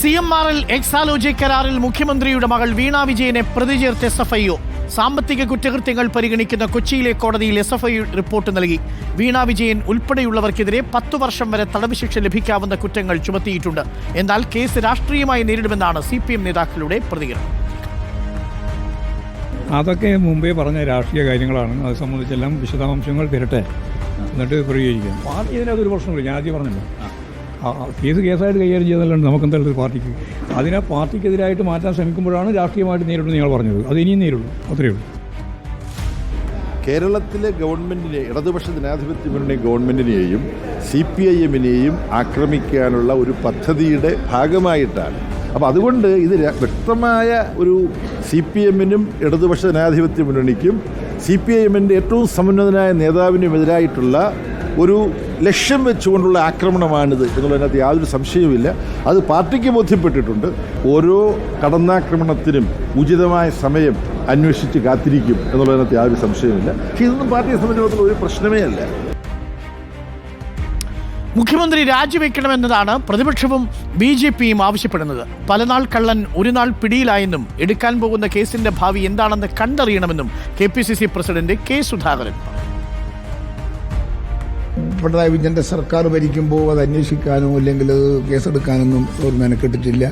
C M R L Exalogic കരാറിൽ മുഖ്യമന്ത്രിയുടെ മകൾ വീണ വിജയനെ പ്രതി ചേർത്ത് എസ് എഫ് ഐ സാമ്പത്തിക കുറ്റകൃത്യങ്ങൾ പരിഗണിക്കുന്ന കൊച്ചിയിലെ കോടതിയിൽ എസ് എഫ് ഐ റിപ്പോർട്ട് നൽകി. വീണ വിജയൻ ഉൾപ്പെടെയുള്ളവർക്കെതിരെ പത്തു വർഷം വരെ തടവ് ശിക്ഷ ലഭിക്കാവുന്ന കുറ്റങ്ങൾ ചുമത്തിയിട്ടുണ്ട്. എന്നാൽ കേസ് രാഷ്ട്രീയമായി നേരിടുമെന്നാണ് സി പി എം നേതാക്കളുടെ പ്രതികരണം. അതൊക്കെ മുമ്പേ പറഞ്ഞ രാഷ്ട്രീയ കാര്യങ്ങളാണ്. അത് സംബന്ധിച്ചെല്ലാം വിശദാംശങ്ങൾ തരട്ടെ. എന്നിട്ട് പ്രതികരിക്കാം. പാർട്ടി ഇതിനകത്ത് ഒരു പ്രശ്നമില്ല. ഞാൻ ആദ്യം പറഞ്ഞല്ലോ. കേസ് കേസായിട്ട് കൈകാര്യം ചെയ്തല്ലാണ്ട് നമുക്ക് എന്തായാലും പാർട്ടിക്ക്? അതിനെ പാർട്ടിക്കെതിരായിട്ട് മാറ്റാൻ ശ്രമിക്കുമ്പോഴാണ് രാഷ്ട്രീയമായിട്ട് നേരിടുന്നത് നിങ്ങൾ പറഞ്ഞത്. അത് ഇനിയും നേരിടും. അത്രയേ ഉള്ളൂ. കേരളത്തിലെ ഗവൺമെന്റിനെ ഇടതുപക്ഷ ജനാധിപത്യ ഗവൺമെന്റിനെയും സി പി ഐ എമ്മിനെയും ആക്രമിക്കാനുള്ള ഒരു പദ്ധതിയുടെ ഭാഗമായിട്ടാണ്. അപ്പോൾ അതുകൊണ്ട് ഇത് വ്യക്തമായ ഒരു സി പി എമ്മിനും ഇടതുപക്ഷ ജനാധിപത്യ മുന്നണിക്കും സി പി ഐ എമ്മിന്റെ ഏറ്റവും സമുന്നതനായ നേതാവിനുമെതിരായിട്ടുള്ള ഒരു ലക്ഷ്യം വെച്ചുകൊണ്ടുള്ള ആക്രമണമാണിത് എന്നുള്ളതിനകത്ത് യാതൊരു സംശയവുമില്ല. അത് പാർട്ടിക്ക് ബോധ്യപ്പെട്ടിട്ടുണ്ട്. ഓരോ കടന്നാക്രമണത്തിനും ഉചിതമായ സമയം അന്വേഷിച്ച് കാത്തിരിക്കും എന്നുള്ളതിനകത്ത് യാതൊരു സംശയവുമില്ല. പക്ഷേ ഇതൊന്നും പാർട്ടിയെ സംബന്ധിച്ചിടത്തോളം ഒരു പ്രശ്നമേ അല്ല. മുഖ്യമന്ത്രി രാജിവെക്കണമെന്നതാണ് പ്രതിപക്ഷവും ബി ജെ പിയും ആവശ്യപ്പെടുന്നത്. പലനാൾ കള്ളൻ ഒരു നാൾ പിടിയിലായെന്നും എടുക്കാൻ പോകുന്ന കേസിന്റെ ഭാവി എന്താണെന്ന് കണ്ടറിയണമെന്നും K P C C president K Sudhakaran Pinarayi വിജയന്റെ സർക്കാർ ഭരിക്കുമ്പോൾ അത് അന്വേഷിക്കാനോ അല്ലെങ്കിൽ അത് കേസെടുക്കാനൊന്നും ഒരു മെനക്കെട്ടിട്ടില്ല.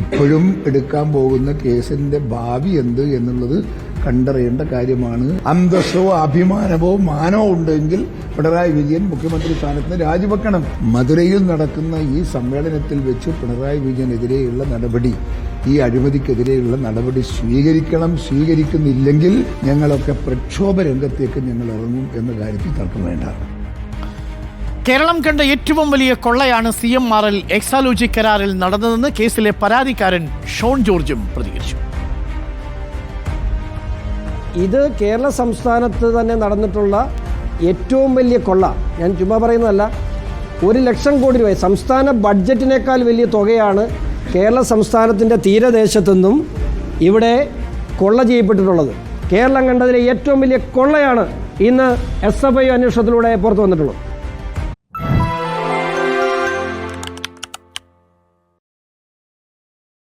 ഇപ്പോഴും എടുക്കാൻ പോകുന്ന കേസിന്റെ ഭാവി എന്ത് എന്നുള്ളത് കണ്ടറിയേണ്ട കാര്യമാണ്. അന്തസ്സോ അഭിമാനമോ മാനോ ഉണ്ടെങ്കിൽ പിണറായി വിജയൻ മുഖ്യമന്ത്രി സ്ഥാനത്ത് രാജിവെക്കണം. മധുരയിൽ നടക്കുന്ന ഈ സമ്മേളനത്തിൽ വെച്ച് പിണറായി വിജയനെതിരെയുള്ള നടപടി ഈ അഴിമതിക്കെതിരെയുള്ള നടപടി സ്വീകരിക്കണം സ്വീകരിക്കുന്നില്ലെങ്കിൽ ഞങ്ങളൊക്കെ പ്രക്ഷോഭ രംഗത്തേക്ക് ഞങ്ങൾ ഇറങ്ങും എന്ന കാര്യത്തിൽ തർക്കം വേണ്ട. കേരളം കണ്ട ഏറ്റവും വലിയ കൊള്ളയാണ് C M R L Exalogic കരാറിൽ നടന്നതെന്ന് കേസിലെ പരാതിക്കാരൻ ഷോൺ ജോർജും പ്രതികരിച്ചു. ഇത് കേരള സംസ്ഥാനത്ത് തന്നെ നടന്നിട്ടുള്ള ഏറ്റവും വലിയ കൊള്ള. ഞാൻ ചുമ്മാ പറയുന്നതല്ല. ഒരു ലക്ഷം കോടി രൂപ. സംസ്ഥാന ബഡ്ജറ്റിനേക്കാൾ വലിയ തുകയാണ് കേരള സംസ്ഥാനത്തിന്റെ തീരദേശത്തുനിന്നും ഇവിടെ കൊള്ള ചെയ്യപ്പെട്ടിട്ടുള്ളത്. കേരളം കണ്ടതിലെ ഏറ്റവും വലിയ കൊള്ളയാണ് ഇന്ന് എസ് എഫ് ഐ അന്വേഷണത്തിലൂടെ പുറത്തു വന്നിട്ടുള്ളത്.